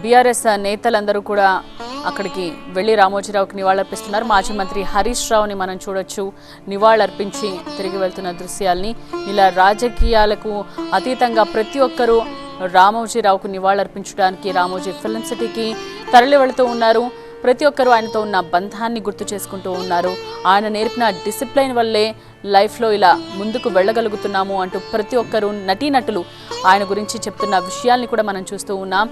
BRS నేతలందరూ కూడా అక్కడికి వెళ్ళి రామోజీరావుకి నివాళులర్పిస్తున్నారు. మాజీ మంత్రి హరీష్ రావుని మనం చూడొచ్చు. నివాళులర్పించి తిరిగి వెళ్తున్న దృశ్యాల్ని. ఇలా రాజకీయాలకు అతీతంగా ప్రతి ఒక్కరూ రామోజీరావుకు నివాళులర్పించడానికి రామోజీ ఫిల్మ్ సిటీకి తరలి వెళుతూ ఉన్నారు. ప్రతి ఒక్కరూ ఆయనతో ఉన్న బంధాన్ని గుర్తు చేసుకుంటూ ఉన్నారు. ఆయన నేర్పిన డిసిప్లైన్ వల్లే లైఫ్లో ఇలా ముందుకు వెళ్ళగలుగుతున్నాము అంటూ ప్రతి ఒక్కరూ నటీనటులు ఆయన గురించి చెప్తున్న విషయాల్ని కూడా మనం చూస్తూ ఉన్నాం.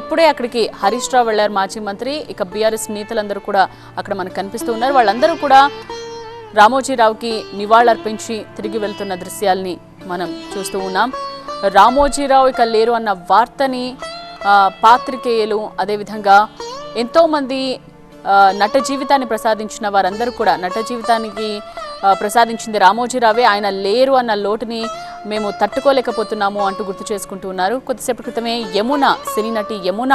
ఇప్పుడే అక్కడికి హరీష్ రావు వెళ్ళారు మాజీ మంత్రి. ఇక బీఆర్ఎస్ నేతలందరూ కూడా అక్కడ మనకు కనిపిస్తూ ఉన్నారు. వాళ్ళందరూ కూడా రామోజీరావుకి నివాళులర్పించి తిరిగి వెళ్తున్న దృశ్యాల్ని మనం చూస్తూ ఉన్నాం. రామోజీరావు ఇక లేరు అన్న వార్తని పాత్రికేయులు అదేవిధంగా ఎంతోమంది నట జీవితాన్ని ప్రసాదించిన వారందరూ కూడా నట జీవితానికి ప్రసాదించింది రామోజీరావే. ఆయన లేరు అన్న లోటుని మేము తట్టుకోలేకపోతున్నాము అంటూ గుర్తు చేసుకుంటూ ఉన్నారు. కొద్దిసేపటి క్రితమే యమున సినీ నటి యమున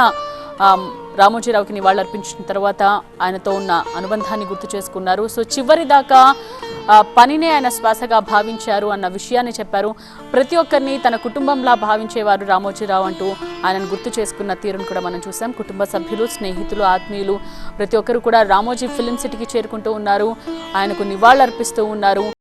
రామోజీరావుకి రామోజీరావుకి నివాళులర్పించిన తర్వాత ఆయనతో ఉన్న అనుబంధాన్ని గుర్తు చేసుకున్నారు. సో చివరి దాకా పనినే ఆయన శ్వాసగా భావించారు అన్న విషయాన్ని చెప్పారు. ప్రతి ఒక్కరిని తన కుటుంబంలా భావించేవారు రామోజీరావు అంటూ ఆయనను గుర్తు చేసుకున్న తీరును కూడా మనం చూసాం. కుటుంబ సభ్యులు స్నేహితులు ఆత్మీయులు ప్రతి ఒక్కరు కూడా రామోజీ ఫిలిం సిటీకి చేరుకుంటూ ఉన్నారు. ఆయనకు నివాళులర్పిస్తూ ఉన్నారు.